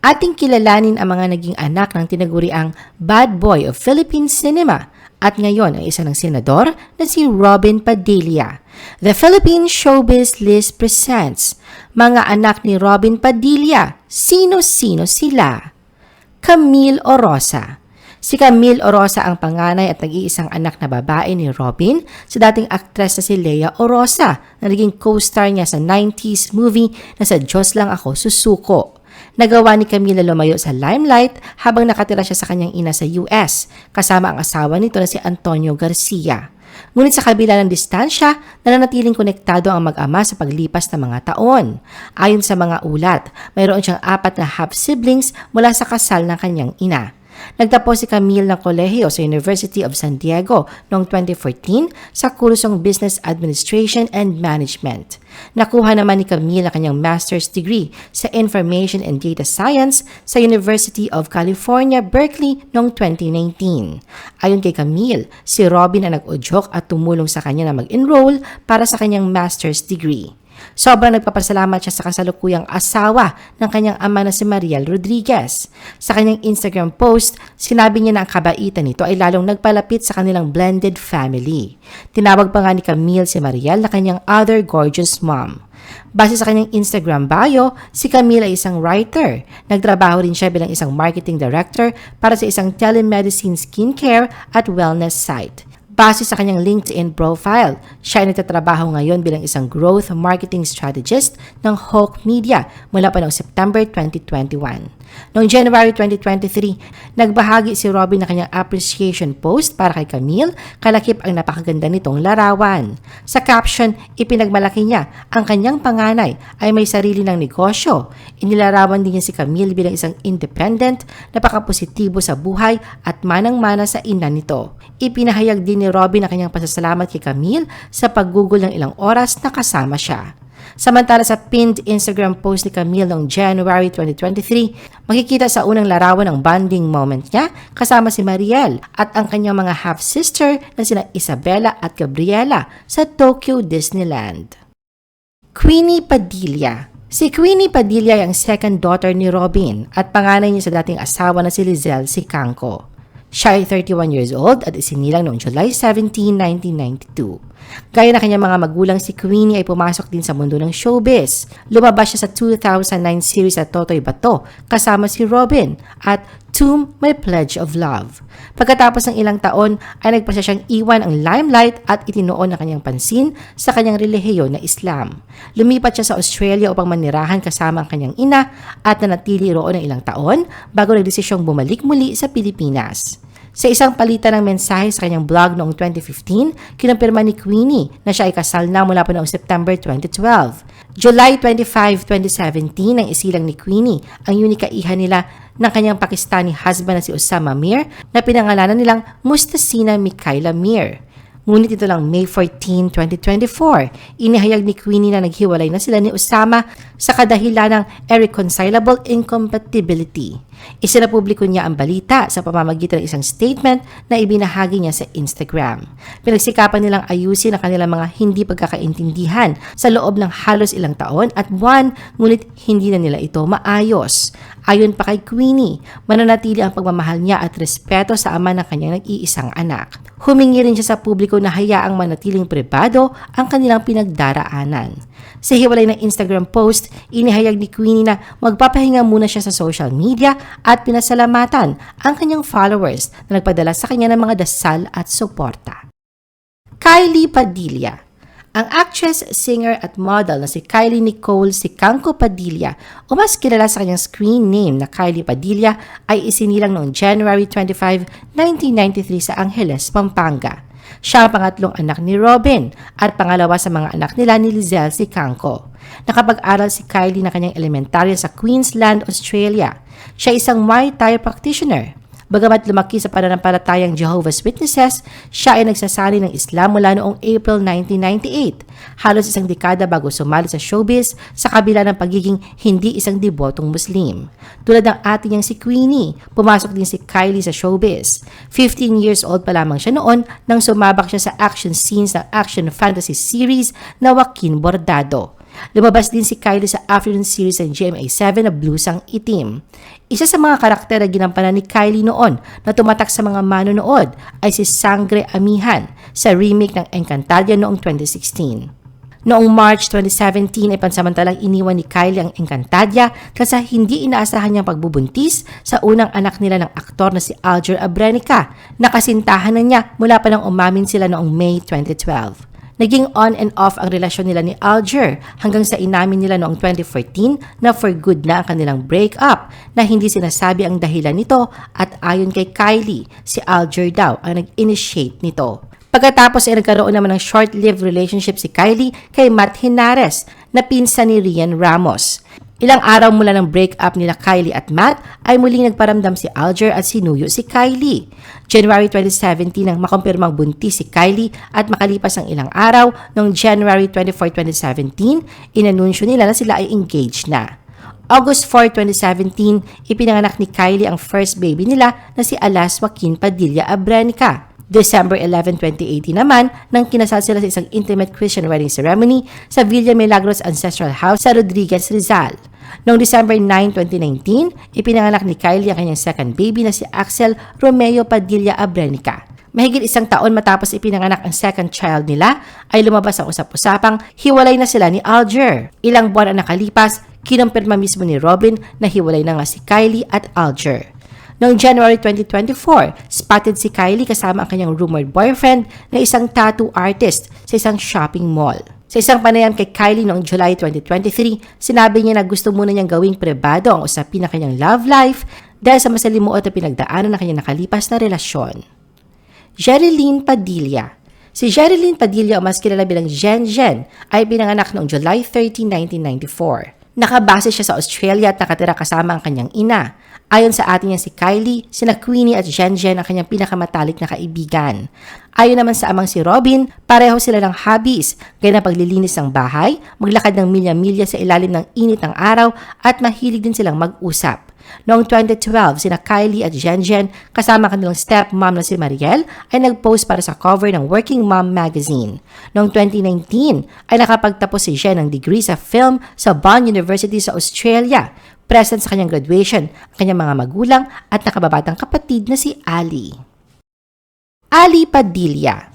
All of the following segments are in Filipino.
Ating kilalanin ang mga naging anak ng tinaguriang bad boy of Philippine cinema at ngayon ay isa ng senador na si Robin Padilla. The Philippine Showbiz List presents mga anak ni Robin Padilla. Sino-sino sila? Camille Orosa. Si Camille Orosa ang panganay at nag-iisang anak na babae ni Robin sa dating aktres na si Lea Orosa na naging co-star niya sa 90s movie na sa Diyos Lang Ako Susuko. Nagawa ni Camila lumayo sa limelight habang nakatira siya sa kanyang ina sa US kasama ang asawa nito na si Antonio Garcia. Ngunit sa kabila ng distansya, nananatiling konektado ang mag-ama sa paglipas ng mga taon. Ayon sa mga ulat, mayroon siyang apat na half-siblings mula sa kasal ng kanyang ina. Nagtapos si Camille ng kolehiyo sa University of San Diego noong 2014 sa kursong Business Administration and Management. Nakuha naman ni Camille ang kanyang master's degree sa Information and Data Science sa University of California, Berkeley noong 2019. Ayon kay Camille, si Robin ang nag-udyok at tumulong sa kanya na mag-enroll para sa kanyang master's degree. Sobrang nagpapasalamat siya sa kasalukuyang asawa ng kanyang ama na si Mariel Rodriguez. Sa kanyang Instagram post, sinabi niya na ang kabaitan nito ay lalong nagpalapit sa kanilang blended family. Tinawag pa nga ni Camille si Mariel na kanyang other gorgeous mom. Base sa kanyang Instagram bio, si Camille ay isang writer. Nagtrabaho rin siya bilang isang marketing director para sa isang telemedicine skincare at wellness site. Base sa kanyang LinkedIn profile, siya ay nagtatrabaho ngayon bilang isang growth marketing strategist ng Hawk Media mula pa noong September 2021. Noong January 2023, nagbahagi si Robin ng kanyang appreciation post para kay Camille, kalakip ang napakaganda nitong larawan. Sa caption, ipinagmalaki niya ang kanyang panganay ay may sarili ng negosyo. Inilarawan din niya si Camille bilang isang independent, napakapositibo sa buhay at manang-mana sa ina nito. Ipinahayag din ni Robin ang kanyang pasasalamat kay Camille sa paggugol ng ilang oras na kasama siya. Samantala sa pinned Instagram post ni Camille noong January 2023, makikita sa unang larawan ang bonding moment niya kasama si Mariel at ang kanyang mga half-sister na sina Isabella at Gabriela sa Tokyo Disneyland. Queenie Padilla Si Queenie Padilla ay ang second daughter ni Robin at panganay niya sa dating asawa na si Lizelle Sicangco. Siya ay 31 years old at isinilang noong July 17, 1992. Gaya na kanyang mga magulang, si Queenie ay pumasok din sa mundo ng showbiz. Lumabas siya sa 2009 series at Totoy Bato kasama si Robin at Tomb My Pledge of Love. Pagkatapos ng ilang taon ay nagpasya siyang iwan ang limelight at itinuon ang kanyang pansin sa kanyang relihiyon na Islam. Lumipat siya sa Australia upang manirahan kasama ang kanyang ina at nanatili roon ng ilang taon bago nagdesisyong bumalik muli sa Pilipinas. Sa isang palitan ng mensahe sa kanyang blog noong 2015, kinumpirma ni Queenie na siya ay kasal na mula pa noong September 2012. July 25, 2017 nang isilang ni Queenie ang unikaihan nila ng kanyang Pakistani husband na si Osama Mir na pinangalanan nilang Mustasina Mikhaila Mir. Ngunit ito lang May 14, 2024, inihayag ni Queenie na naghiwalay na sila ni Osama sa kadahilan ng irreconcilable incompatibility. Isinapubliko niya ang balita sa pamamagitan ng isang statement na ibinahagi niya sa Instagram. Pinagsikapan nilang ayusin ang kanilang mga hindi pagkakaintindihan sa loob ng halos ilang taon at buwan, ngunit hindi na nila ito maayos. Ayon pa kay Queenie, mananatili ang pagmamahal niya at respeto sa ama ng kanyang nag-iisang anak. Humingi rin siya sa publiko na hayaang manatiling pribado ang kanilang pinagdaraanan. Sa hiwalay ng Instagram post, inihayag ni Queenie na magpapahinga muna siya sa social media at pinasalamatan ang kanyang followers na nagpadala sa kanya ng mga dasal at suporta. Kylie Padilla ang actress, singer at model na si Kylie Nicole Sicangco Padilla o mas kilala sa kanyang screen name na Kylie Padilla ay isinilang noong January 25, 1993 sa Angeles, Pampanga. Siya ang pangatlong anak ni Robin at pangalawa sa mga anak nila ni Lizelle Sicangco. Nakapag-aral si Kylie na kanyang elementarya sa Queensland, Australia. Siya isang Muay Thai practitioner Bagamat lumaki sa pananampalatayang Jehovah's Witnesses, siya ay nagsasali ng Islam mula noong April 1998, halos isang dekada bago sumali sa showbiz sa kabila ng pagiging hindi isang debotong Muslim. Tulad ng ate niyang si Queenie, pumasok din si Kylie sa showbiz. 15 years old pa lamang siya noon nang sumabak siya sa action scenes ng action fantasy series na Joaquin Bordado. Lumabas din si Kylie sa afternoon series ng GMA7 na Blusang Itim. Isa sa mga karakter na ginampanan ni Kylie noon na tumatak sa mga manonood ay si Sangre Amihan sa remake ng Encantadia noong 2016. Noong March 2017 ay pansamantalang iniwan ni Kylie ang Encantadia kasi hindi inaasahan niyang pagbubuntis sa unang anak nila ng aktor na si Alger Abrenica. Nakasintahan na niya mula pa nang umamin sila noong May 2012. Naging on and off ang relasyon nila ni Alger hanggang sa inamin nila noong 2014 na for good na ang kanilang breakup na hindi sinasabi ang dahilan nito at ayon kay Kylie, si Alger daw ang nag-initiate nito. Pagkatapos ay nagkaroon naman ng short-lived relationship si Kylie kay Matt Henares na pinsan ni Rian Ramos. Ilang araw mula ng breakup nila Kylie at Matt ay muling nagparamdam si Alger at sinuyo si Kylie. January 2017 nang makumpirmang buntis si Kylie at makalipas ang ilang araw noong January 24, 2017, inanunsyo nila na sila ay engaged na. August 4, 2017, ipinanganak ni Kylie ang first baby nila na si Alas Joaquin Padilla Abrenica. December 11, 2018 naman, nang kinasal sila sa isang intimate Christian wedding ceremony sa Villa Milagros Ancestral House sa Rodriguez, Rizal. Noong December 9, 2019, ipinanganak ni Kylie ang kanyang second baby na si Axel Romeo Padilla Abrenica. Mahigit isang taon matapos ipinanganak ang second child nila, ay lumabas ang usap-usapang hiwalay na sila ni Alger. Ilang buwan ang nakalipas, kinumpirma mismo ni Robin na hiwalay na nga si Kylie at Alger. Noong January 2024, spotted si Kylie kasama ang kanyang rumored boyfriend na isang tattoo artist sa isang shopping mall. Sa isang panayam kay Kylie noong July 2023, sinabi niya na gusto muna niyang gawing pribado ang usapin ng kanyang love life dahil sa masalimuot na pinagdaanan ng kanyang nakalipas na relasyon. Jerilyn Padilla Si Jerilyn Padilla o mas kilala bilang Jen Jen ay pinanganak noong July 13, 1994. Nakabase siya sa Australia at nakatira kasama ang kanyang ina. Ayon sa atin niya si Kylie, sina Queenie at Jen Jen ang kanyang pinakamatalik na kaibigan. Ayon naman sa amang si Robin, pareho sila ng hobbies, gaya ng paglilinis ng bahay, maglakad ng milya-milya sa ilalim ng init ng araw at mahilig din silang mag-usap. Noong 2012, sina Kylie at Jen Jen kasama kanilang stepmom na si Mariel ay nag-post para sa cover ng Working Mom magazine. Noong 2019 ay nakapagtapos si Jen ng degree sa film sa Bond University sa Australia present sa kanyang graduation, ang kanyang mga magulang at nakababatang kapatid na si Ali. Ali Padilla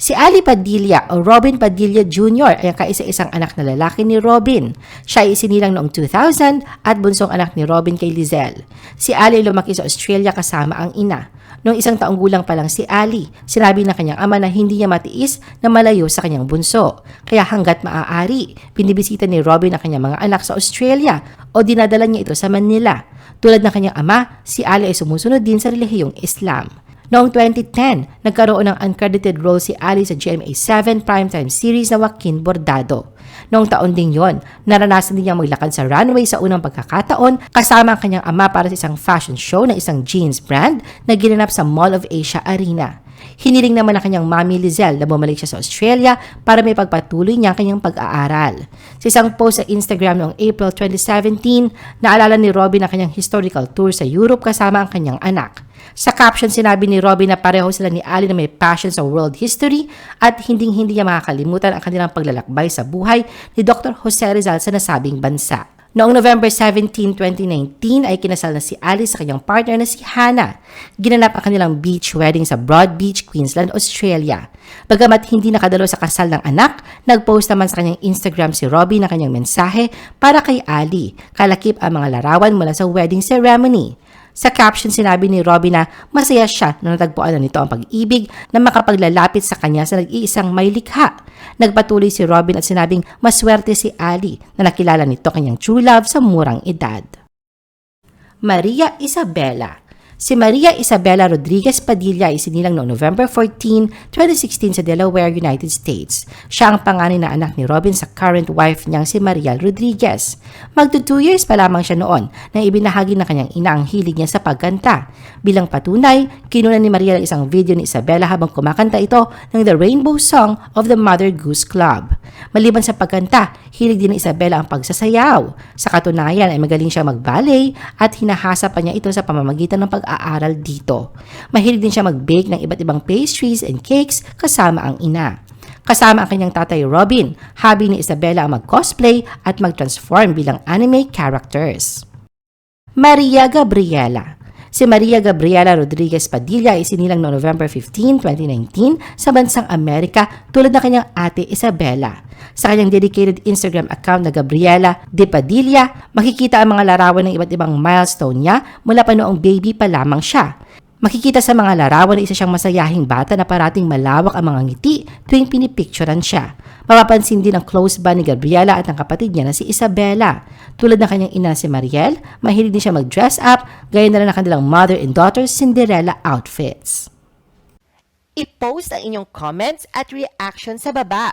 Si Ali Padilla o Robin Padilla Jr. ay ang kaisa-isang anak na lalaki ni Robin. Siya ay isinilang noong 2000 at bunsong anak ni Robin kay Lizelle. Si Ali lumaki sa Australia kasama ang ina. Noong isang taong gulang pa lang si Ali, sinabi ng kanyang ama na hindi niya matiis na malayo sa kanyang bunso. Kaya hanggat maaari, binibisita ni Robin ang kanyang mga anak sa Australia o dinadala niya ito sa Manila. Tulad ng kanyang ama, si Ali ay sumusunod din sa relihiyong Islam. Noong 2010, nagkaroon ng uncredited role si Ali sa GMA7 primetime series na Joaquin Bordado. Noong taon ding yon, naranasan din niyang maglakad sa runway sa unang pagkakataon kasama ang kanyang ama para sa isang fashion show ng isang jeans brand na ginanap sa Mall of Asia Arena. Hiniling naman ng kanyang mami Lizelle na bumalik siya sa Australia para may pagpatuloy niya ang kanyang pag-aaral. Sa isang post sa Instagram noong April 2017, naalala ni Robin ang kanyang historical tour sa Europe kasama ang kanyang anak. Sa caption, sinabi ni Robin na pareho sila ni Ali na may passion sa world history at hinding-hindi niya makakalimutan ang kanilang paglalakbay sa buhay ni Dr. Jose Rizal sa nasabing bansa. Noong November 17, 2019 ay kinasal na si Ali sa kanyang partner na si Hannah. Ginanap ang kanilang beach wedding sa Broad Beach, Queensland, Australia. Bagamat hindi nakadalo sa kasal ng anak, nag-post naman sa kanyang Instagram si Robbie na kanyang mensahe para kay Ali. Kalakip ang mga larawan mula sa wedding ceremony. Sa caption, sinabi ni Robin na masaya siya na natagpuan na nito ang pag-ibig na makapaglalapit sa kanya sa nag-iisang may likha. Nagpatuloy si Robin at sinabing maswerte si Ali na nakilala nito kanyang true love sa murang edad. Maria Isabela Si Maria Isabela Rodriguez Padilla ay sinilang noong November 14, 2016 sa Delaware, United States. Siya ang panganay na anak ni Robin sa current wife niyang si Mariel Rodriguez. Magto 2 years pa lamang siya noon na ibinahagi ng kanyang ina ang hilig niya sa pagkanta. Bilang patunay, kinuna ni Mariel ang isang video ni Isabela habang kumakanta ito ng The Rainbow Song of the Mother Goose Club. Maliban sa pagkanta, hilig din ni Isabela ang pagsasayaw. Sa katunayan ay magaling siya mag-ballet at hinahasa pa niya ito sa pamamagitan ng pag-aaral dito. Mahilig din siya mag-bake ng iba't ibang pastries and cakes kasama ang ina. Kasama ang kanyang tatay Robin, habi ni Isabela ang mag-cosplay at mag-transform bilang anime characters. Maria Gabriela Si Maria Gabriela Rodriguez Padilla ay isinilang noong November 15, 2019 sa bansang Amerika tulad ng kanyang ate Isabela. Sa kanyang dedicated Instagram account na Gabriela De Padilla, makikita ang mga larawan ng iba't ibang milestone niya mula pa noong baby pa lamang siya. Makikita sa mga larawan na isa siyang masayahing bata na parating malawak ang mga ngiti tuwing pinipicturan siya. Mapapansin din ang close ba ni Gabriela at ang kapatid niya na si Isabela. Tulad ng kanyang ina si Mariel, mahilig din siya mag-dress up, gaya na rin ang kanilang mother and daughter Cinderella outfits. I-post ang inyong comments at reaction sa baba.